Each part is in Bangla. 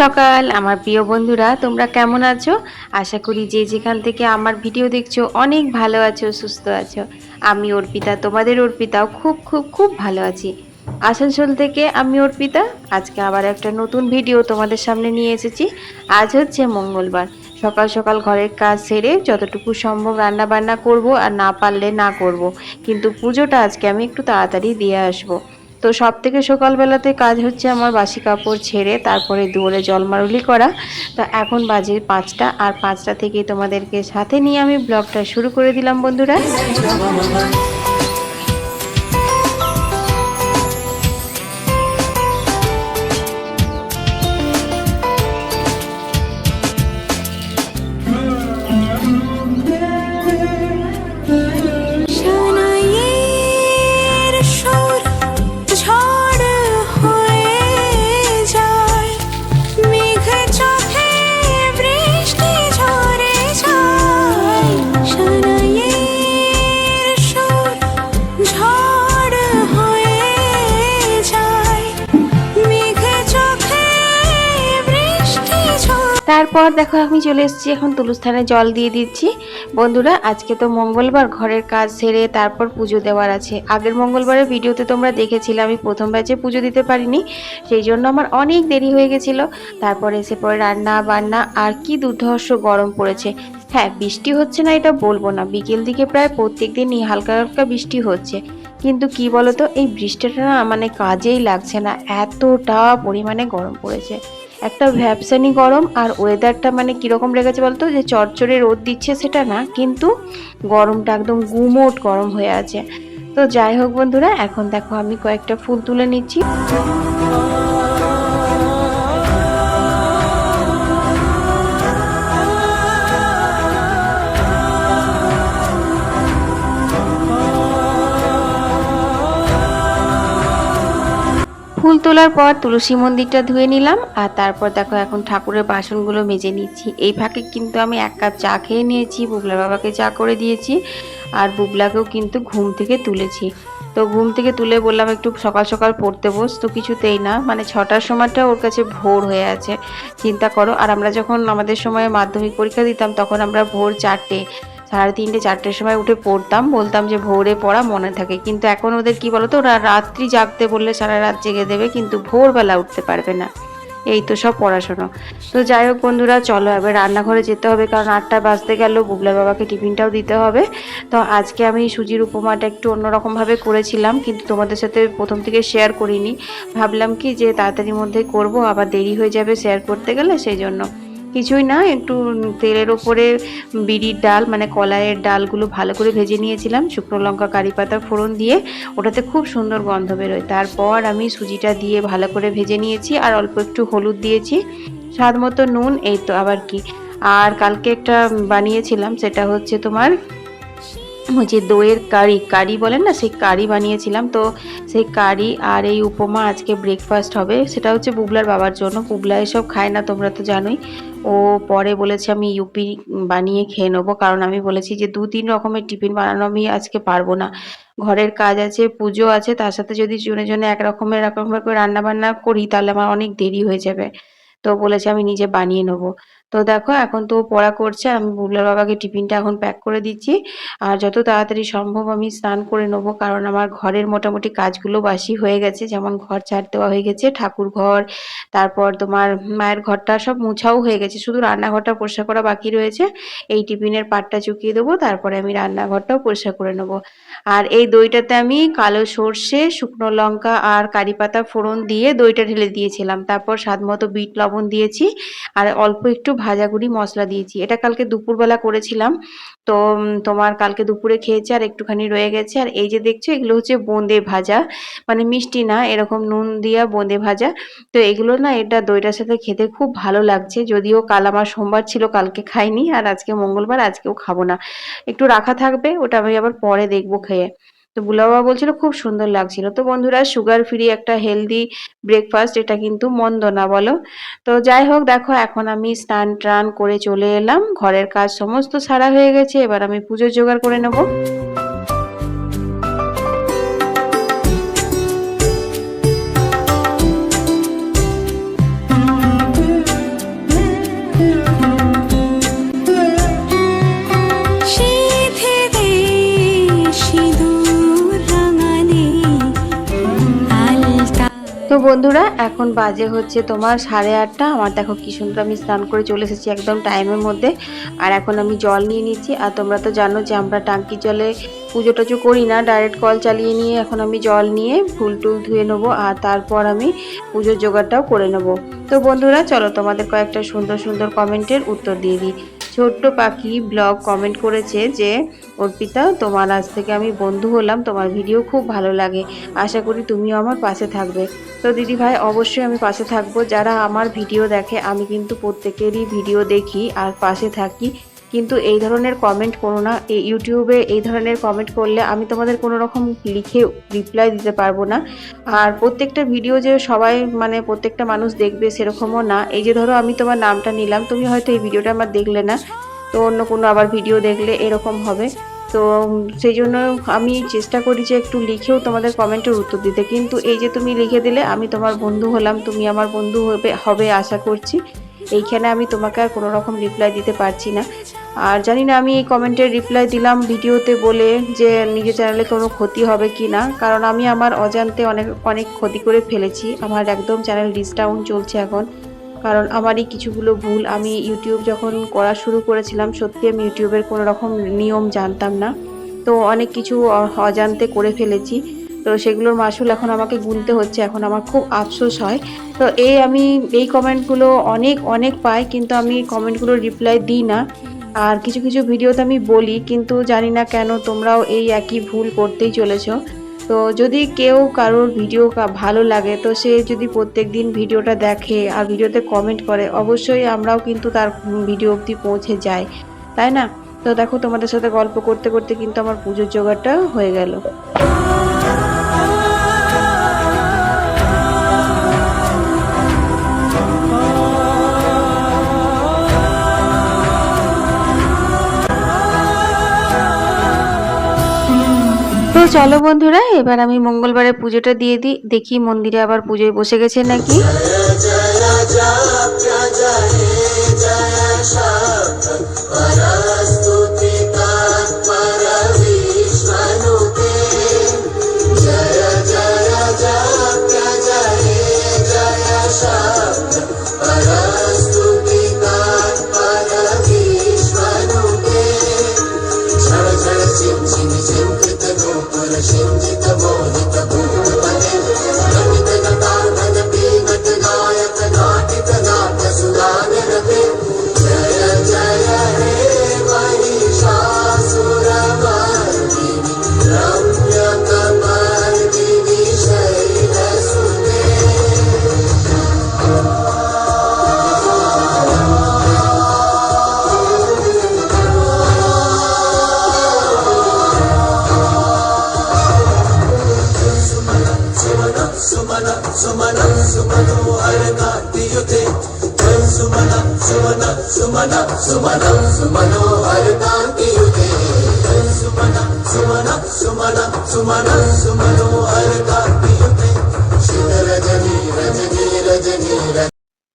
সকাল। আমার প্রিয় বন্ধুরা, তোমরা কেমন আছো? আশা করি যে যেখান থেকে আমার ভিডিও দেখছ, অনেক ভালো আছো, সুস্থ আছো। আমি অর্পিতা, তোমাদের অর্পিতাও খুব খুব খুব ভালো আছি। আসানসোল থেকে আমি অর্পিতা, আজকে আবার একটা নতুন ভিডিও তোমাদের সামনে নিয়ে এসেছি। আজ হচ্ছে মঙ্গলবার। সকাল সকাল ঘরের কাজ সেরে যতটুকু সম্ভব রান্না বান্না করব আর না পারলে না করব। কিন্তু পুজোটা আজকে আমি একটু তাড়াতাড়ি দিয়ে আসব। তো সব থেকে সকালবেলাতে কাজ হচ্ছে আমার বাসি কাপড় ছেড়ে, তারপরে দুয়ারে জলমারুলি করা। তো এখন বাজে পাঁচটা, আর পাঁচটা থেকে তোমাদেরকে সাথে নিয়ে আমি ব্লগটা শুরু করে দিলাম, বন্ধুরা। দেখো, আমি চলে এসেছি। এখন তুলুস্থানে জল দিয়ে দিচ্ছি। বন্ধুরা, আজকে তো মঙ্গলবার, ঘরের কাজ সেরে তারপর পুজো দেওয়ার আছে। আগের মঙ্গলবারের ভিডিওতে তোমরা দেখেছিলে, আমি প্রথম ব্যাচে পুজো দিতে পারিনি। সেই জন্য আমার অনেক দেরি হয়ে গেছিল। তারপর এসে পরে রান্না, বান্না আর কি দুর্ধর্ষ গরম পড়েছে। হ্যাঁ বৃষ্টি হচ্ছে না, এটা বলব না। বিকেল দিকে প্রায় প্রত্যেক দিনই হালকা হালকা বৃষ্টি হচ্ছে। কিন্তু কি বলতো, এই বৃষ্টিটা না মানে কাজেই লাগছে না। এতটা পরিমাণে গরম পড়েছে। একটা ভ্যাপসানি গরম আর ওয়েদারটা মানে কীরকম লেগেছে বলতো? যে চরচরে রোদ দিচ্ছে সেটা না, কিন্তু গরমটা একদম গুমোট গরম হয়ে আছে। তো যাই হোক বন্ধুরা, এখন দেখো আমি কয়েকটা ফুল তুলে নিচ্ছি। ফুল তোলার পর তুলসী মন্দিরটা ধুয়ে নিলাম, আর তারপর দেখো এখন ঠাকুরের বাসনগুলো মেজে নিচ্ছি। এই ফাঁকে কিন্তু আমি এক কাপ চা খেয়ে নিয়েছি বুবলা বাবাকে চা করে দিয়েছি, আর বুবলাকেও কিন্তু ঘুম থেকে তুলেছি। তো ঘুম থেকে তুলে বললাম একটু সকাল সকাল পড়তে বস, তো কিছুতেই না মানে ছটার সময়টা ওর কাছে ভোর হয়ে আছে। চিন্তা করো, আর আমরা যখন আমাদের সময় মাধ্যমিক পরীক্ষা দিতাম, তখন আমরা ভোর চারটে সাড়ে তিনটে, চারটের সময় উঠে পড়তাম। বলতাম যে, ভোরে পড়া মনে থাকে। কিন্তু এখন ওদের কি বলতো, ওরা রাত্রি জাগতে বললে সারা রাত জেগে দেবে, কিন্তু ভোরবেলা উঠতে পারবে না। এই তো সব পড়াশোনা। তো যাই হোক বন্ধুরা, চলো এবার রান্নাঘরে যেতে হবে, কারণ আটটা বাজতে গেল, বুবলা বাবাকে টিফিনটাও দিতে হবে। তো আজকে আমি সুজির উপমাটা একটু অন্যরকমভাবে করেছিলাম, কিন্তু তোমাদের সাথে প্রথম থেকে শেয়ার করিনি। ভাবলাম কি যে, তাড়াতাড়ির মধ্যে করব, আবার দেরি হয়ে যাবে শেয়ার করতে গেলে, সেই জন্য। কিছুই না, একটু তেলের ওপরে বিড়ির ডাল মানে কলাইয়ের ডালগুলো ভালো করে ভেজে নিয়েছিলাম, শুকনো লঙ্কা, কারি পাতা, ফোড়ন দিয়ে। ওটাতে খুব সুন্দর গন্ধ বেরোয়। তারপর আমি সুজিটা দিয়ে ভালো করে ভেজে নিয়েছি আর অল্প একটু হলুদ দিয়েছি। স্বাদ মতো নুন, এই তো আবার কি। আর কালকে একটা বানিয়েছিলাম, সেটা হচ্ছে তোমার যে দইয়ের কারি কারি বলেন না, সেই কারি বানিয়েছিলাম। তো সেই কারি আর এই উপমা আজকে ব্রেকফাস্ট হবে, সেটা হচ্ছে বুবলার বাবার জন্য। বুবলা এসব খায় না, তোমরা তো জানোই। ও পরে বলেছে আমি ইউপি বানিয়ে খেয়ে নেব। কারণ আমি বলেছি যে দু তিন রকমের টিফিন বানানো আমি আজকে পারব না। ঘরের কাজ আছে, পুজো আছে, তার সাথে যদি জনে জনে এক রকমের রকমের করে রান্না বান্না করি, তাহলে আমার অনেক দেরি হয়ে যাবে। তো বলেছে আমি নিজে বানিয়ে নেব। তো দেখো, এখন তো পড়া করছে আমি বুবলার বাবাকে টিফিনটা এখন প্যাক করে দিচ্ছি। আর যত তাড়াতাড়ি সম্ভব আমি স্নান করে নেব, কারণ আমার ঘরের মোটামুটি কাজগুলো বাসি হয়ে গেছে। যেমন ঘর ছাড় দেওয়া হয়ে গেছে, ঠাকুর ঘর, তারপর তোমার মায়ের ঘরটা সব মুছাও হয়ে গেছে। শুধু রান্নাঘরটা পরিষ্কার করা বাকি রয়েছে, এই টিফিনের পাটটা চুকিয়ে দেবো, তারপরে আমি রান্নাঘরটাও পরিষ্কার করে নেব। আর এই দইটাতে আমি কালো সর্ষে, শুকনো লঙ্কা আর কারি পাতা ফোড়ন দিয়ে দইটা ঢেলে দিয়েছিলাম। তারপর স্বাদ মতো বিট লবণ দিয়েছি, আর অল্প একটু ভাজা গুঁড়ি মশলা দিয়েছি। এটা কালকে দুপুরবেলা করেছিলাম। তো তোমার কালকে দুপুরে খেয়েছে আর একটুখানি রয়ে গেছে। আর এই যে দেখছ, এগুলো হচ্ছে বোঁদে ভাজা। মানে মিষ্টি না, এরকম নুন দিয়া বোঁদে ভাজা। তো এগুলো না, এটা দইটার সাথে খেতে খুব ভালো লাগছে। যদিও কাল আমার সোমবার ছিল, কালকে খাইনি। আর আজকে মঙ্গলবার, আজকেও খাব না। একটু রাখা থাকবে, ওটা আমি আবার পরে দেখব খেয়ে। তো বুলা বাবা বলছিল, খুব সুন্দর লাগছিল। তো বন্ধুরা সুগার ফ্রি একটা হেলদি ব্রেকফাস্ট এটা কিন্তু মন্দ না বলো। তো যাই হোক, দেখো, এখন আমি স্নান টান করে চলে এলাম। ঘরের কাজ সমস্ত সারা হয়ে গেছে, এবার আমি পুজোর জোগাড় করে নেব। বন্ধুরা, এখন বাজে হচ্ছে তোমার সাড়ে আটটা। আমার দেখো কি সুন্দর আমি স্নান করে চলে এসেছি একদম টাইমের মধ্যে। আর এখন আমি জল নিয়ে নিচ্ছি। আর তোমরা তো জানো যে আমরা টাঙ্কির জলে পুজো টুজো করি না ডাইরেক্ট কল চালিয়ে নিয়ে এখন আমি জল নিয়ে ফুল টুল ধুয়ে নেব আর তারপর আমি পুজোর জোগাড়টাও করে নেব। তো বন্ধুরা, চলো তোমাদের কয়েকটা সুন্দর সুন্দর কমেন্টের উত্তর দিয়ে দিই। ছোট্ট পাখি ব্লগ কমেন্ট করেছে যে, অর্পিতা, তোমার আজ থেকে আমি বন্ধু হলাম, তোমার ভিডিও খুব ভালো লাগে। আশা করি তুমিও আমার পাশে থাকবে। তো দিদি ভাই, অবশ্যই আমি পাশে থাকব। যারা আমার ভিডিও দেখে, আমি কিন্তু প্রত্যেকেরই ভিডিও দেখি আর পাশে থাকি। কিন্তু এই ধরনের কমেন্ট করো না। এই ইউটিউবে এই ধরনের কমেন্ট করলে আমি তোমাদের কোনো রকম লিখে রিপ্লাই দিতে পারব না। আর প্রত্যেকটা ভিডিও যে সবাই মানে প্রত্যেকটা মানুষ দেখবে সেরকমও না। এই যে ধরো আমি তোমার নামটা নিলাম, তুমি হয়তো এই ভিডিওটা আমার দেখলে না। তো অন্য কোনো আবার ভিডিও দেখলে এরকম হবে। তো সেই জন্য আমি চেষ্টা করি যে একটু লিখেও তোমাদের কমেন্টের উত্তর দিতে। কিন্তু এই যে তুমি লিখে দিলে, আমি তোমার বন্ধু হলাম, তুমি আমার বন্ধু হবে হবে আশা করছি। এইখানে আমি তোমাকে আর কোনো রকম রিপ্লাই দিতে পারছি না। আর জানি না, আমি এই কমেন্টের রিপ্লাই দিলাম ভিডিওতে বলে যে নিজের চ্যানেলে কোনো ক্ষতি হবে কি না। কারণ আমি আমার অজান্তে অনেক অনেক ক্ষতি করে ফেলেছি। আমার একদম চ্যানেল ডিসডাউন চলছে এখন। কারণ আমারই কিছুগুলো ভুল। আমি ইউটিউব যখন করা শুরু করেছিলাম, সত্যি আমি ইউটিউবের কোনো রকম নিয়ম জানতাম না। তো অনেক কিছু অজান্তে করে ফেলেছি। তো সেগুলোর মাসুল এখন আমাকে গুনতে হচ্ছে। এখন আমার খুব আফসোস হয়। তো এই আমি, এই কমেন্টগুলো অনেক অনেক পাই। কিন্তু আমি কমেন্টগুলো রিপ্লাই দিই না। আর কিছু কিছু ভিডিওতে আমি বলি, কিন্তু জানি না কেন তোমরাও এই একই ভুল করতেই চলেছো। তো যদি কেউ কারোর ভিডিও ভালো লাগে, তো সে যদি প্রত্যেক দিন ভিডিওটা দেখে আর ভিডিওতে কমেন্ট করে, অবশ্যই আমরাও কিন্তু তার ভিডিও অবধি পৌঁছে যাই। তাই না? তো দেখো তোমাদের সাথে গল্প করতে করতে কিন্তু আমার পুজোর জোগাড়টা হয়ে গেল। চলো বন্ধুরা, এবার আমি মঙ্গলবারে পুজোটা দিয়ে দিই। দেখি মন্দিরে আবার পুজোয় বসে গেছে নাকি?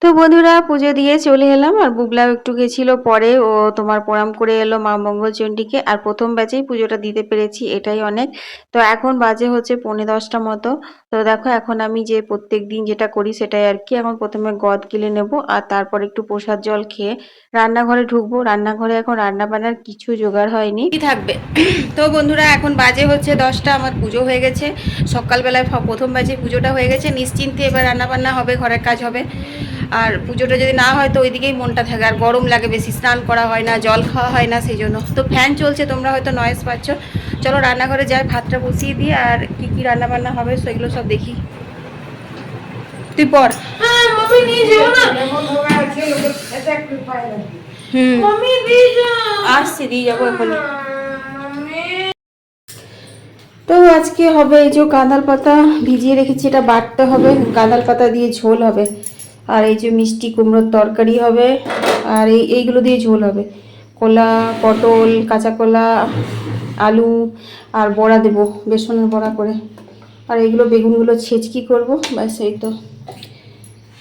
তো বন্ধুরা, পুজো দিয়ে চলে এলাম, আর বুবলাও একটু গেছিল পরে। ও তোমার প্রণাম করে এলো মা মঙ্গলচণ্ডীকে, আর প্রথম ব্যাচেই পুজোটা দিতে পেরেছি, এটাই অনেক। তো এখন বাজে হচ্ছে পৌনে দশটা মতো। তো দেখো, এখন আমি যে প্রত্যেক দিন যেটা করি সেটাই আর কি। এখন প্রথমে গদ গিলে নেব, আর তারপর একটু প্রসাদ জল খেয়ে রান্নাঘরে ঢুকবো। রান্নাঘরে এখন রান্না বান্নার কিছু জোগাড় হয়নি। কি থাকবে? তো বন্ধুরা, এখন বাজে হচ্ছে দশটা, আমার পুজো হয়ে গেছে। সকালবেলায় প্রথম বাজে পুজোটা হয়ে গেছে। নিশ্চিন্তে এবার রান্না বান্না হবে, ঘরের কাজ হবে। আর পুজোটা যদি না হয়, তো ওইদিকেই মনটা থাকে। আর গরম লাগে বেশি, স্নান করা হয় না, জল খাওয়া হয় না সেই জন্য তো ফ্যান চলছে, তোমরা হয়তো নয়েস পাচ্ছ। চলো রান্নাঘরে যাই, ভাতটা বসিয়ে দিই, আর কি কি রান্না বান্না হবে, সেগুলো সব দেখি। তুই পর মম্মি নিয়ে যেও না। হুম। মম্মি দিয়ে যাও। আসছি দিয়ে যাব মম্মি। তো আজকে হবে এই যে গাঁদাল পাতা ভিজিয়ে রেখেছি এটা বাটতে হবে। গাঁদাল পাতা দিয়ে ঝোল হবে। আর এই যে মিষ্টি কুমড়োর তরকারি হবে আর এই এইগুলো দিয়ে ঝোল হবে। কলা পটল কাঁচা কলা আলু আর বড়া দেবো বেসনের বড়া করে। আর এইগুলো বেগুনগুলো ছেচকি করব ব্যাস এই তো।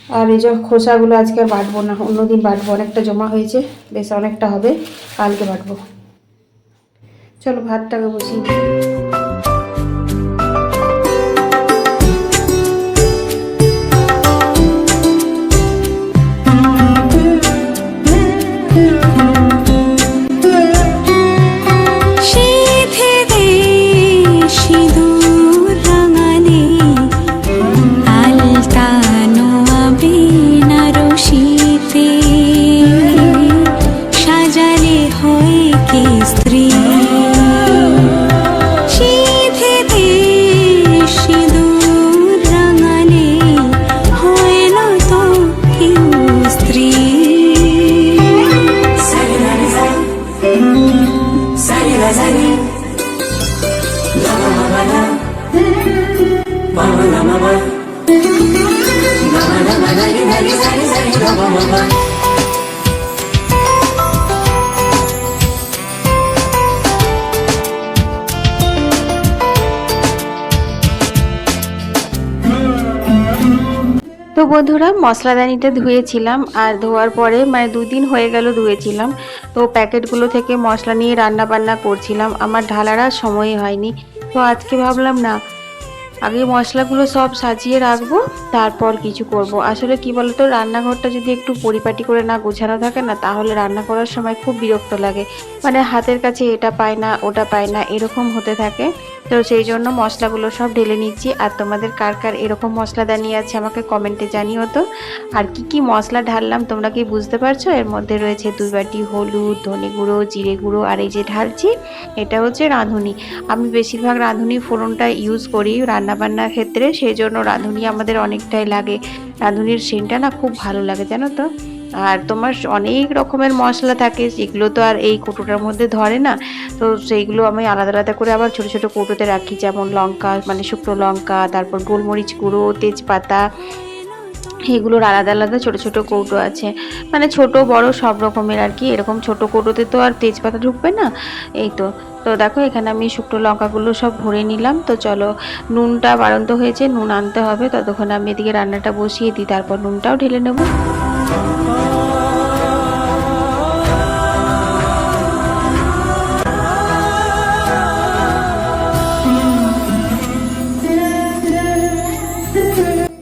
আর এই যে খোসাগুলো আজকে আর বাটবো না, অন্যদিন বাটবো, অনেকটা জমা হয়েছে, বেশ অনেকটা হবে, কালকে বাটবো। চলো ভাতটাকে বসিয়ে তো বন্ধুরা, মশলাদানিটা ধুয়েছিলাম আর ধোয়ার পরে মানে দুদিন হয়ে গেল ধুয়েছিলাম। তো প্যাকেটগুলো থেকে মশলা নিয়ে রান্না বান্না করছিলাম। আমার ঢালার আর সময় হয়নি। তো আজকে ভাবলাম না আগে মশলাগুলো সব সাজিয়ে রাখব, তারপর কিছু করব। আসলে কি বলতো, রান্নাঘরটা যদি একটু পরিপাটি করে না গোছানো থাকে না, তাহলে রান্না করার সময় খুব বিরক্ত লাগে। মানে হাতের কাছে এটা পায় না, ওটা পায় না, এরকম হতে থাকে। তো সেই জন্য মশলাগুলো সব ঢেলে নিচ্ছি। আর তোমাদের কার কার এরকম মশলা মশলাদানি আছে আমাকে কমেন্টে জানিও তো। আর কি কি মশলা ঢাললাম তোমরা কি বুঝতে পারছ? এর মধ্যে রয়েছে দুই বাটি হলুদ, ধনে গুঁড়ো, জিরে গুঁড়ো আর এই যে ঢালছি, এটা হচ্ছে রাঁধুনি। আমি বেশিরভাগ রাঁধুনি ফোড়নটা ইউজ করি রান্নাবান্নার ক্ষেত্রে, সেই জন্য রাঁধুনি আমাদের অনেকটাই লাগে। রাঁধুনির সেন্টটা না খুব ভালো লাগে, জানো তো? আর তোমার অনেক রকমের মশলা থাকে, যেগুলো তো আর এই কৌটোটার মধ্যে ধরে না। তো সেইগুলো আমি আলাদা আলাদা করে আবার ছোট ছোট কৌটোতে রাখি, যেমন লঙ্কা মানে শুকনো লঙ্কা, তারপর গোলমরিচ গুঁড়ো, তেজপাতা। এগুলোর আলাদা আলাদা ছোট ছোট কৌটো আছে। মানে ছোট, বড় সব রকমের আর কি। এরকম ছোট কৌটোতে তো আর তেজপাতা ঢুকবে না? এই তো। তো দেখো, এখানে আমি শুকনো লঙ্কাগুলো সব ভরে নিলাম। তো চলো, নুনটা বাড়ন্ত হয়েছে, নুন আনতে হবে। ততক্ষণ আমি এদিকে রান্নাটা বসিয়ে দিই, তারপর নুনটাও ঢেলে নেব।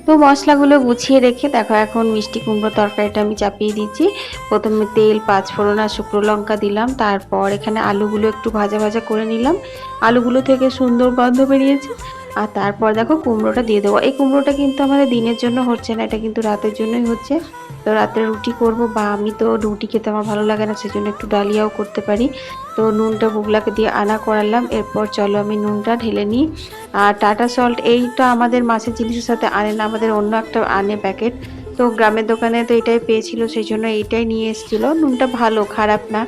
তো মশলাগুলো গুছিয়ে রেখে দেখো এখন মিষ্টি কুমড়ো তরকারিটা আমি চাপিয়ে দিচ্ছি। প্রথমে তেল, পাঁচফোড়ন আর শুকনো লঙ্কা দিলাম। তারপর এখানে আলুগুলো একটু ভাজা ভাজা করে নিলাম। আলুগুলো থেকে সুন্দর গন্ধ বেরিয়েছে। আর তারপর দেখো কুমড়োটা দিয়ে দেবো। এই কুমড়োটা কিন্তু আমাদের দিনের জন্য হচ্ছে না, এটা কিন্তু রাতের জন্যই হচ্ছে। তো রাতে রুটি করব বা আমি তো রুটি খেতে আমার ভালো লাগে না, সেজন্য একটু ডালিয়াও করতে পারি। তো নুনটা বুগলাকে দিয়ে আনা করালাম, এরপর চলো আমি নুনটা ঢেলে নিই। আর টাটা সল্ট এইটা আমাদের মাছের জিনিসের সাথে আনে না, আমাদের অন্য একটা আনে প্যাকেট। তো গ্রামের দোকানে তো এটাই পেয়েছিল, সেই জন্য এইটাই নিয়ে এসেছিল। নুনটা ভালো, খারাপ না।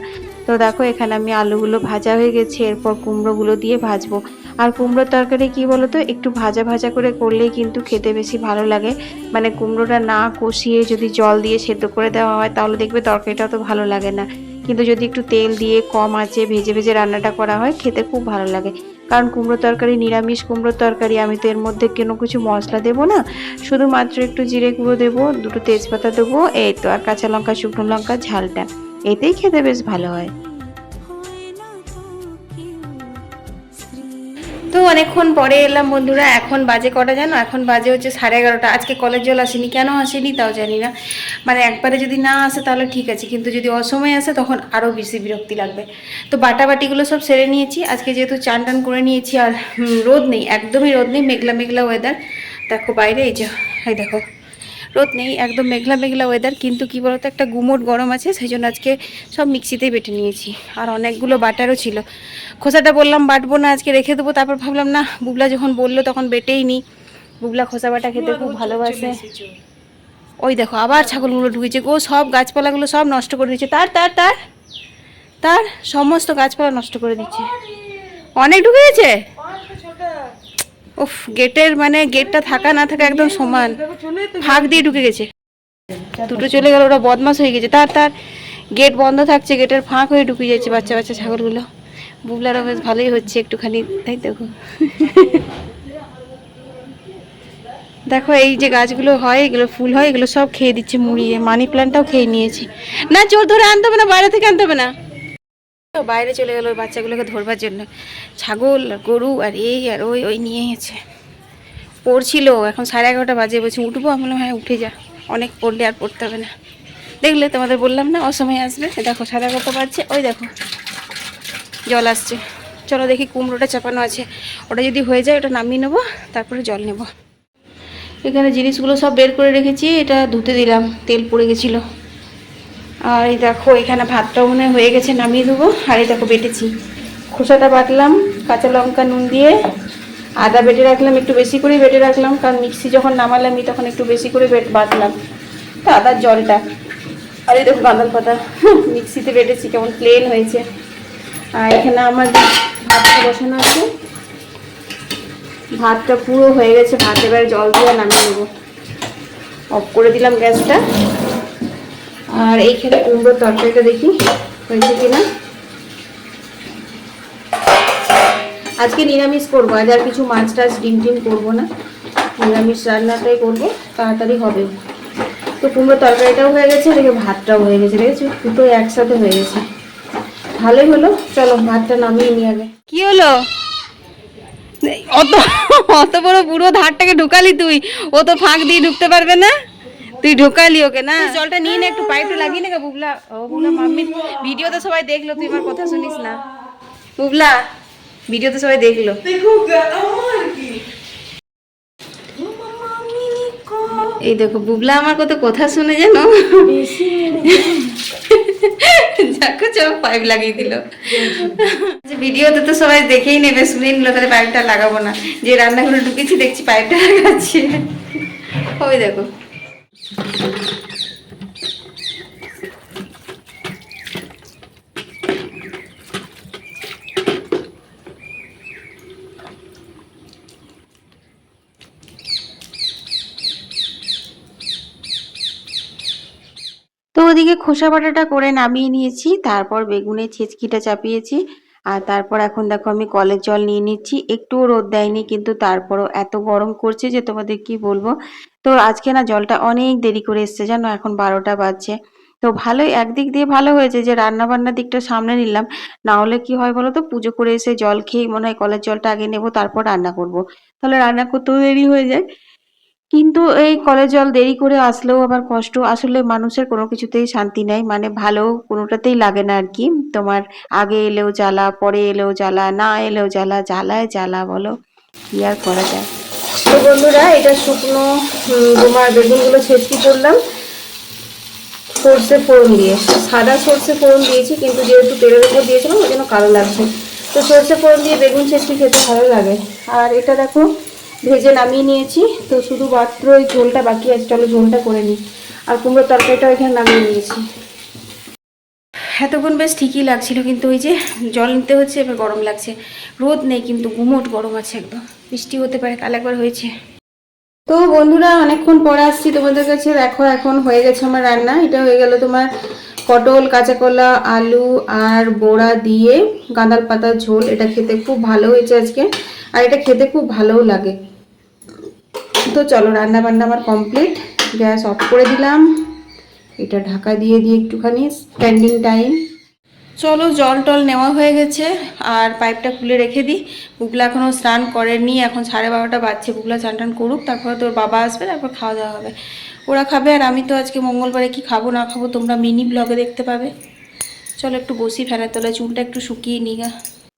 তো দেখো, এখানে আমি আলুগুলো ভাজা হয়ে গেছে, এরপর কুমড়োগুলো দিয়ে ভাজবো। আর কুমড়োর তরকারি কি বলতো, একটু ভাজা ভাজা করে করলেই কিন্তু খেতে বেশি ভালো লাগে। মানে কুমড়োটা না কষিয়ে যদি জল দিয়ে সেদ্ধ করে দেওয়া হয়, তাহলে দেখবে তরকারিটা তো ভালো লাগে না। কিন্তু যদি একটু তেল দিয়ে কম আঁচে ভেজে ভেজে রান্নাটা করা হয়, খেতে খুব ভালো লাগে। কারণ কুমড়ো তরকারি, নিরামিষ কুমড়োর তরকারি, আমি তো এর মধ্যে কোনো কিছু মশলা দেবো না? শুধুমাত্র একটু জিরে গুঁড়ো দেবো, দুটো তেজপাতা দেবো, এই তো। আর কাঁচা লঙ্কা, শুকনো লঙ্কা, ঝালটা। এতেই খেতে বেশ ভালো হয়। তো অনেকক্ষণ পরে এলাম বন্ধুরা, এখন বাজে কটা জানো? এখন বাজে হচ্ছে সাড়ে এগারোটা। আজকে কলের জল আসেনি। কেন আসেনি তাও জানি না। মানে একবারে যদি না আসে তাহলে ঠিক আছে, কিন্তু যদি অসময়ে আসে তখন আরও বেশি বিরক্তি লাগবে। তো বাটাবাটিগুলো সব সেরে নিয়েছি। আজকে যেহেতু চান টান করে নিয়েছি আর রোদ নেই, একদমই রোদ নেই, মেঘলা মেঘলা ওয়েদার দেখো বাইরে, এই যে, এই দেখো। রোদ নেই, একদম মেঘলা মেঘলা ওয়েদার কিন্তু কি বলতো, একটা গুমোট গরম আছে, সেই জন্য আজকে সব মিক্সিতেই বেটে নিয়েছি। আর অনেকগুলো বাটারও ছিল। খোসাটা বললাম, বাটবো না, আজকে রেখে দেবো। তারপর ভাবলাম, না, বুবলা যখন বলল, তখন বেটেই নি। বুবলা খোসা বাটা খেতে খুব ভালোবাসে। ওই দেখো, আবার ছাগলগুলো ঢুকেছে। গো সব গাছপালাগুলো সব নষ্ট করে দিচ্ছে। তার তার তার তার, সমস্ত গাছপালা নষ্ট করে দিচ্ছে। অনেক ঢুকে গেছে উফ, গেটের মানে গেটটা থাকা না থাকা একদম সমান। ফাঁক দিয়ে ঢুকে গেছে। দুটো চলে গেল, ওরা বদমাস হয়ে গেছে। তার তার, গেট বন্ধ থাকছে, গেটের ফাঁক হয়ে ঢুকে যাচ্ছে বাচ্চা বাচ্চা, ছাগলগুলো। বুবলারও বেশ ভালোই হচ্ছে একটুখানি, তাই দেখো দেখো, এই যে গাছগুলো হয়, এগুলো ফুল হয়, এগুলো সব খেয়ে দিচ্ছে মুড়িয়ে। মানি প্ল্যান্টটাও খেয়ে নিয়েছি। না চোর ধরে আনতে হবে না, বাইরে থেকে আনতে হবে না। বাইরে চলে গেল বাচ্চাগুলোকে ধরবার জন্য। ছাগল, গরু আর এই আর ওই ওই নিয়ে গেছে পড়ছিল, এখন সাড়ে এগারোটা বাজে, বলছি, উঠবো? আমি বললাম হ্যাঁ উঠে যা। অনেক পড়লে আর পড়তে হবে না। দেখলে তোমাদের বললাম না, অসময়ে আসবে। দেখো, সাড়ে এগারোটা বাজছে, ওই দেখো, জল আসছে। চলো দেখি কুমড়োটা চাপানো আছে। ওটা যদি হয়ে যায়, ওটা নামিয়ে নেব, তারপরে জল নেব। এখানে জিনিসগুলো সব বের করে রেখেছি, এটা ধুতে দিলাম, তেল পড়ে গেছিল। আর এই দেখো, এখানে ভাতটাও মনে হয় গেছে, নামিয়ে দেবো। আর এই দেখো, বেটেছি। খোসাটা বাটলাম, কাঁচা লঙ্কা, নুন দিয়ে। আদা বেটে রাখলাম, একটু বেশি করে বেটে রাখলাম, কারণ মিক্সি যখন নামালাম তখন একটু বেশি করে বেট বাটলাম। তো আদার জলটা। আর এই দেখো বাঁধাল পাতা। মিক্সিতে বেটেছি, কেমন প্লেন হয়েছে। আর এখানে আমার ভাতটা বসানো আছে, ভাতটা পুরো হয়ে গেছে। ভাত এবার জল দিয়ে নামিয়ে নেব। অফ করে দিলাম গ্যাসটা। আর এইখানে কুমড়োর তরকারিটা দেখি, হয়েছে কিনা? আজকে নিরামিষ করব, আজ আর কিছু মাছ টাছ, ডিম টিম করব না। নিরামিষ রান্নাটাই করব, তাড়াতাড়ি হবে। তো কুমড়ো তরকারিটাও হয়ে গেছে এদিকে ভাতটাও হয়ে গেছে দেখেছ দুটো একসাথে হয়ে গেছে। ভালোই হলো, চলো ভাতটা নামিয়ে নিয়ে আগে। কি হলো? অত অত বড় বুড়ো ধারটাকে ঢুকালি তুই, ও তো ফাঁক দিয়ে ঢুকতে পারবে না? তুই ঢুকালি ওকে না? জলটা নিয়ে নে একটু পাইপটা লাগিয়ে নে বুবলা। ও বুবলা মাম্মি ভিডিও তো সবাই দেখল তুই আমার কথা শুনিস না। বুবলা ভিডিও তো সবাই দেখল। এই দেখো বুবলা আমার কত কথা শুনে জানো দেখো চল পাইপ লাগিয়ে দিল। যে ভিডিওতে তো সবাই দেখেই নেবে শুনে নিল তাহলে পাইপটা লাগাবো না। যে রান্নাঘরে ঢুকেছি দেখছি পাইপটা লাগাচ্ছি। ওই দেখো। তো ওদিকে খোসা বাটাটা করে নামিয়ে নিয়েছি তারপর বেগুনের ছেচকিটা চাপিয়েছি। আর তারপর এখন দেখো আমি কলের জল নিয়ে নিচ্ছি। একটুও রোদ দেয়নি, কিন্তু তারপরও এত গরম করছে যে তোমাদের কি বলব? তো আজকে না জলটা অনেক দেরি করে এসছে, জানো? এখন বারোটা বাজছে। তো ভালোই, একদিক দিয়ে ভালো হয়েছে যে রান্না বান্নার দিকটা সামনে নিলাম। না হলে কি হয় বলো তো পুজো করে এসে জল খেয়ে মনে হয় কলের জলটা আগে নেব, তারপর রান্না করব। তাহলে রান্না করতেও দেরি হয়ে যায়। কিন্তু এই কলের জল দেরি করে আসলেও আবার কষ্ট। আসলে মানুষের কোনো কিছুতেই শান্তি নেই মানে ভালো কোনোটাতেই লাগে না আর কি। তোমার আগে এলেও জ্বালা, পরে এলেও জ্বালা, না এলেও জ্বালা, জ্বালায় জ্বালা, বলো। কি আর করা যায়? তো বন্ধুরা, এটা শুকনো তোমার বেগুনগুলো ছেঁচকি করলাম। সর্ষে ফোড়ন দিয়ে। সাদা সর্ষে ফোড়ন দিয়েছি, কিন্তু যেহেতু তেলের উপর দিয়েছিলাম, ওই জন্য কালো লাগছে। তো সর্ষে ফোড়ন দিয়ে বেগুন ছেঁচকি খেতে ভালো লাগে। আর এটা দেখো ভেজে নামিয়ে নিয়েছি। তো শুধু মাত্র ওই ঝোলটা বাকি আছে, চলো ঝোলটা করে নিই। আর কুমড়োর তরকারিটা এখানে নামিয়ে নিয়েছি। এতক্ষণ বেশ ঠিকই লাগছিল, কিন্তু ওই যে জল নিতে হচ্ছে, এবার গরম লাগছে। রোদ নেই, কিন্তু গুমোট গরম আছে একদম। বৃষ্টি হতে পারে, কাল একবার হয়েছে। তো বন্ধুরা, অনেকক্ষণ পরে আসছি তোমাদের কাছে। দেখো, এখন হয়ে গেছে আমার রান্না। এটা হয়ে গেল তোমার পটল কাঁচা কলা আলু আর বড়া দিয়ে গাঁদাল পাতার ঝোল। এটা খেতে খুব ভালো হয়েছে আজকে। আর এটা খেতে খুব ভালোও লাগে। তো চলো রান্না বান্না আমার কমপ্লিট গ্যাস অফ করে দিলাম। এটা ঢাকা দিয়ে দিয়ে একটুখানি স্ট্যান্ডিং টাইম চলো জল টল নেওয়া হয়ে গেছে, আর পাইপটা খুলে রেখে দিই। বুগলা এখনও স্নান করেনি, এখন সাড়ে বারোটা বাজছে। বুগলা চান টান করুক, তারপরে তোর বাবা আসবে, তারপর খাওয়া দাওয়া হবে। ওরা খাবে আর আমি তো আজকে মঙ্গলবারে কি খাব না খাব তোমরা মিনি ব্লগে দেখতে পাবে। চলো একটু বসি ফ্যানের তলায়, চুলটা একটু শুকিয়ে নিগা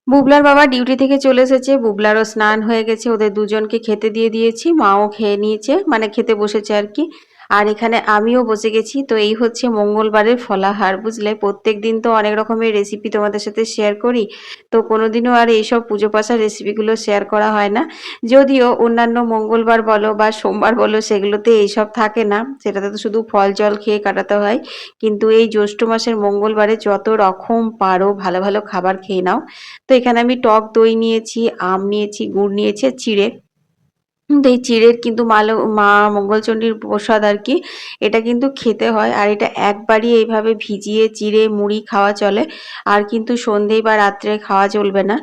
বুবলার বাবা ডিউটি থেকে চলে এসেছে। বুবলারও স্নান হয়ে গেছে। ওদের দুজনকে খেতে দিয়ে দিয়েছি। মাও খেয়ে নিয়েছে। মানে খেতে বসেছে আর কি। আর এখানে আমিও বসে গেছি। তো এই হচ্ছে মঙ্গলবারের ফলাহার, বুঝলে? প্রত্যেক দিন তো অনেক রকমের রেসিপি তোমাদের সাথে শেয়ার করি। তো কোনোদিনও আর এইসব পুজো পাশার রেসিপিগুলো শেয়ার করা হয় না। যদিও অন্যান্য মঙ্গলবার বলো বা সোমবার বলো, সেগুলোতে এইসব থাকে না। সেটাতে তো শুধু ফল জল খেয়ে কাটাতে হয়। কিন্তু এই জ্যৈষ্ঠ মাসের মঙ্গলবারে যত রকম পারো ভালো ভালো খাবার খেয়ে নাও। তো এখানে আমি টক দই নিয়েছি, আম নিয়েছি, গুড় নিয়েছি চিড়ে। এই চিড়ের কিন্তু মাল, মা মঙ্গলচণ্ডীর প্রসাদ আর কি, এটা কিন্তু খেতে হয়। আর এটা একবারই এইভাবে ভিজিয়ে চিড়ে মুড়ি খাওয়া চলে। আর কিন্তু সন্ধে বা রাত্রে খাওয়া চলবে না।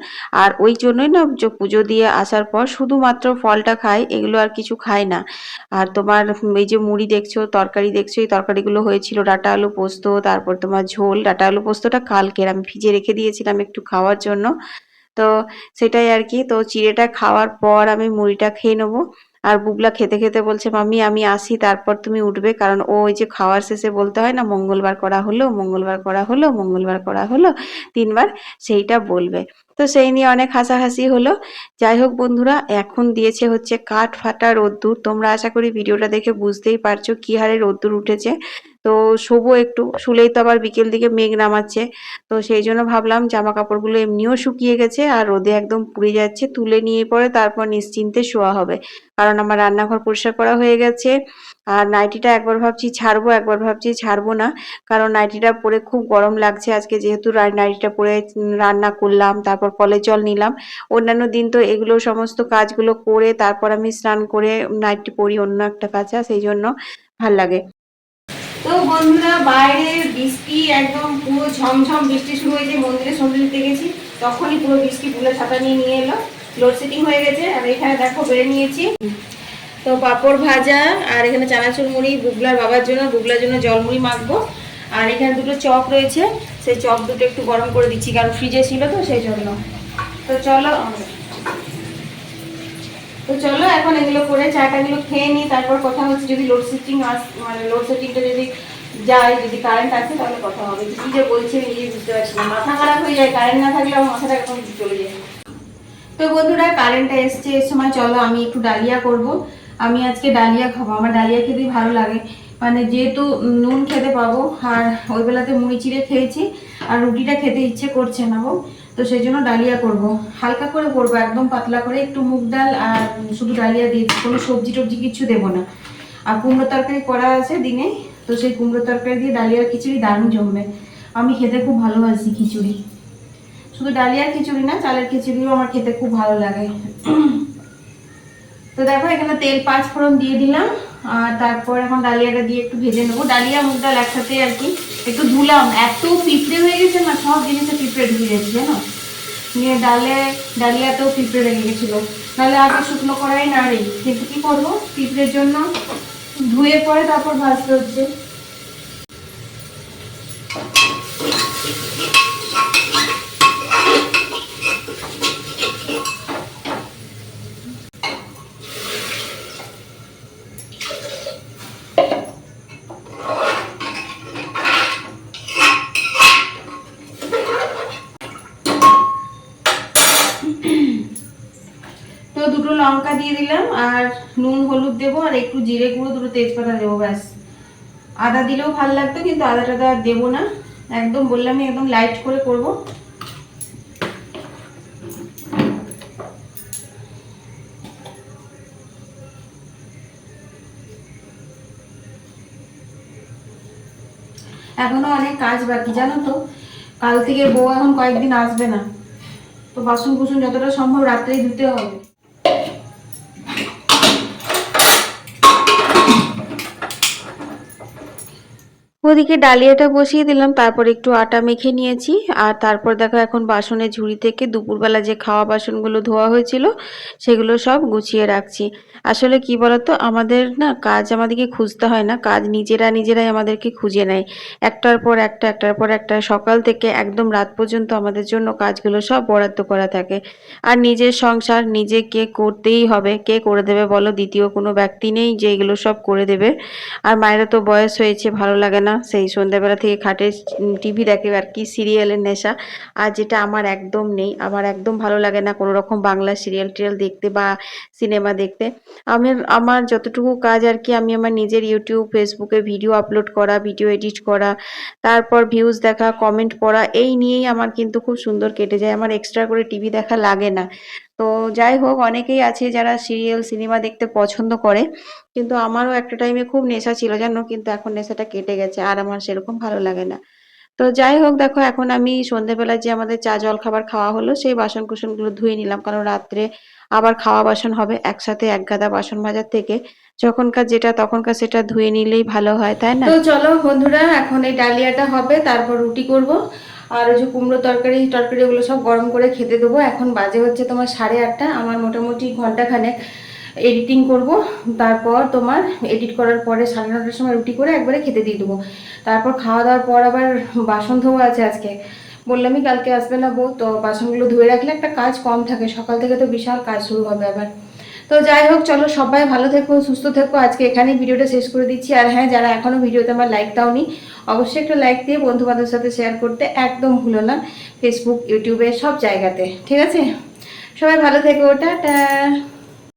আর ওই জন্যই না পুজো দিয়ে আসার পর শুধুমাত্র ফলটা খাই, এগুলো আর কিছু খাই না। আর তোমার এই যে মুড়ি দেখছ, তরকারি দেখছ, এই তরকারিগুলো হয়েছিল ডাটা আলু পোস্ত, তারপর তোমার ঝোল, ডাটা আলু পোস্তটা কালকের। আমি ভিজে রেখে দিয়েছিলাম একটু খাওয়ার জন্য। তো সেটাই আর কি। তো চিড়েটা খাওয়ার পর আমি মুড়িটা খেয়ে নেব। আর বুবলা খেতে খেতে বলছে, মাম্মি, আমি আসি, তারপর তুমি উঠবে। কারণ ও ওই যে খাওয়ার শেষে বলতে হয় না, মঙ্গলবার করা হলো, মঙ্গলবার করা হলো, মঙ্গলবার করা হলো, তিনবার সেইটা বলবে। তো সেই নিয়ে অনেক হাসাহাসি হলো। যাই হোক বন্ধুরা, এখন দিয়েছে হচ্ছে কাঠ ফাটা রোদ্দুর। তোমরা আশা করি ভিডিওটা দেখে বুঝতেই পারছ কি হারে রোদ্দুর উঠেছে। তো শোবো একটু, শুলেই তো আবার বিকেল দিকে মেঘ নামাচ্ছে। তো সেই জন্য ভাবলাম জামা কাপড়গুলো এমনিও শুকিয়ে গেছে আর রোদে একদম পুড়ে যাচ্ছে, তুলে নিয়ে পরে তারপর নিশ্চিন্তে শোয়া হবে। কারণ আমার রান্নাঘর পরিষ্কার করা হয়ে গেছে। আর নাইটিটা একবার ভাবছি ছাড়বো, একবার ভাবছি ছাড়বো না। কারণ নাইটিটা পরে খুব গরম লাগছে আজকে যেহেতু নাইটিটা পরে রান্না করলাম, তারপর কলের জল নিলাম। অন্যান্য দিন তো এগুলো সমস্ত কাজগুলো করে তারপর আমি স্নান করে নাইটটি পরি অন্য একটা কাঁচা সেই জন্য ভালো লাগে। তো বন্ধুরা, বাইরে বৃষ্টি একদম পুরো ঝমঝম বৃষ্টি শুরু হয়েছে, মন্দিরে সন্ধে দিতে গেছি। তখনই পুরো বৃষ্টি পুরো ছাতা নিয়ে নিয়ে এলো। লোডশেডিং হয়ে গেছে, আর এখানে দেখো বেড়ে নিয়েছি। তো পাঁপড় ভাজা, আর এখানে চানাচুর মুড়ি, বুগলার বাবার জন্য, বুগলার জন্য জলমুড়ি মাখবো। আর এখানে দুটো চপ রয়েছে, সেই চপ দুটো একটু গরম করে দিচ্ছি, কারণ ফ্রিজে ছিল তো, সেই জন্য। তো চলো তো চলো এখন এগুলো করে চাটাগুলো খেয়ে নিই, তারপর কথা হচ্ছে যদি লোডশেডিং আস মানে লোডশেডিংটা যদি যায়, যদি কারেন্ট আসে তাহলে কথা হবে। কি যে বলছে নিজে বুঝতে পারছি না। মাথা খারাপ হয়ে যায় কারেন্ট না থাকলে আমার মাথাটা এখন চলে যায়। তো বন্ধুরা কারেন্টটা এসছে এর সময় চলো আমি একটু ডালিয়া করব। আমি আজকে ডালিয়া খাব। আমার ডালিয়া খেতেই ভালো লাগে। মানে যেহেতু নুন খেতে পাবো, আর ওই বেলাতে মুড়ি চিড়ে খেয়েছি, আর রুটিটা খেতে ইচ্ছে করছে না গো তো সেই জন্য ডালিয়া করব। হালকা করে করব, একদম পাতলা করে। একটু মুগ ডাল আর শুধু ডালিয়া দিয়েছি কোনো সবজি টবজি কিছু দেবো না। আর কুমড়ো তরকারি করা আছে দিনে। তো সেই কুমড়ো তরকারি দিয়ে ডালিয়ার খিচুড়ি দারুণ জমবে। আমি খেতে খুব ভালোবাসি খিচুড়ি। শুধু ডালিয়ার খিচুড়ি না, চালের খিচুড়িও আমার খেতে খুব ভালো লাগে। তো দেখো, এখানে তেল পাঁচ ফোড়ন দিয়ে দিলাম। আর তারপর এখন ডালিয়াটা দিয়ে একটু ভেজে নেব। ডালিয়া, মুগ ডাল একসাথে আর কি। একটু ধুলাম, এত পিঁপড়ে হয়ে গেছে না, সব জিনিসে পিঁপড়ে ঢুকে গেছে, জানো? নিয়ে ডালে, ডালিয়াতেও পিঁপড়ে লেগে গেছিল। নাহলে আগে শুকনো করাই না রে, কিন্তু কি করব? পিঁপড়ের জন্য ধুয়ে পরে তারপর ভাজতে হচ্ছে তো দুটো লঙ্কা দিয়ে দিলাম আর নুন হলুদ দেবো আর একটু জিরে গুঁড়ো দুটো তেজপাতা দেবো, ব্যাস। আদা দিলেও ভালো লাগতো, কিন্তু আদা টাদা আর দেবো না। একদম বললামই একদম লাইট করে করব। এখনও অনেক কাজ বাকি, জানো তো? কাল থেকে বউ এখন কয়েকদিন আসবে না। তো বাসন কুসন যতটা সম্ভব রাত্রেই ধুতে হবে। ওদিকে ডালিয়াটা বসিয়ে দিলাম, তারপর একটু আটা মেখে নিয়েছি। আর তারপর দেখো এখন বাসনের ঝুড়ি থেকে দুপুরবেলা যে খাওয়া বাসনগুলো ধোয়া হয়েছিল, সেগুলো সব গুছিয়ে রাখছি। আসলে কি বলতো, আমাদের না কাজ আমাদেরকে খুঁজতে হয় না, কাজ নিজেরা নিজেরাই আমাদেরকে খুঁজে নেয়। একটার পর একটা, একটার পর একটা, সকাল থেকে একদম রাত পর্যন্ত আমাদের জন্য কাজগুলো সব বরাদ্দ করা থাকে। আর নিজের সংসার নিজে কে করতেই হবে, কে করে দেবে বলো? দ্বিতীয় কোনো ব্যক্তি নেই যে এগুলো সব করে দেবে। আর মায়েরা তো বয়স হয়েছে, ভালো লাগে না। সেই সন্ধ্যাবেলা থেকে খাটে টিভি দেখে আর কি সিরিয়ালের নেশা। আর যেটা আমার একদম নেই, আমার একদম ভালো লাগে না কোনো রকম বাংলা সিরিয়াল টিরিয়াল দেখতে বা সিনেমা দেখতে। আমি, আমার যতটুকু কাজ আর কি, আমি আমার নিজের ইউটিউব ফেসবুকে ভিডিও আপলোড করা ভিডিও এডিট করা, তারপর ভিউজ দেখা কমেন্ট পড়া, এই নিয়েই আমার কিন্তু খুব সুন্দর কেটে যায়। আমার এক্সট্রা করে টিভি দেখা লাগে না। তো যাই হোক, অনেকেই আছে যারা সিরিয়াল সিনেমা দেখতে পছন্দ করে। কিন্তু আমারও একটা টাইমে খুব নেশা ছিল, জানো? কিন্তু এখন নেশাটা কেটে গেছে, আর আমার সেরকম ভালো লাগে না। তো যাই হোক, দেখো, এখন আমি সন্ধেবেলা যে আমাদের চা, জল খাবার খাওয়া হলো, সেই বাসন কুসনগুলো ধুয়ে নিলাম। কারণ রাত্রে আবার খাওয়া বাসন হবে, একসাথে এক গাদা বাসন মাজার থেকে। যখনকার যেটা, তখনকার সেটা ধুয়ে নিলেই ভালো হয়, তাই না? তো চলো বন্ধুরা, এখন এই ডালিয়াটা হবে, তারপর রুটি করব। আর ওই যে কুমড়ো তরকারি তরকারি ওগুলো সব গরম করে খেতে দেবো। এখন বাজে হচ্ছে তোমার সাড়ে আটটা। আমার মোটামুটি ঘন্টাখানেক এডিটিং করব। তারপর তোমার এডিট করার পরে সাড়ে নটার সময় রুটি করে একবারে খেতে দিয়ে দেবো। তারপর খাওয়া দাওয়ার পর আবার বাসন ধোয়া আছে আজকে। বললামই কালকে আসবে না বউ, তো বাসনগুলো ধুয়ে রাখলে একটা কাজ কম থাকে। সকাল থেকে তো বিশাল কাজ শুরু হবে আবার। তো যাই হোক, চলো সবাই ভালো থেকো, সুস্থ থেকো। আজকে এখানেই ভিডিওটা শেষ করে দিচ্ছি। আর হ্যাঁ যারা এখনও ভিডিওতে আমার লাইক দাওনি অবশ্যই একটু লাইক দিয়ে বন্ধু বান্ধবের সাথে শেয়ার করতে একদম ভুলো না ফেসবুক ইউটিউবে সব জায়গাতে। ঠিক আছে? সবাই ভালো থেকো, টাটা।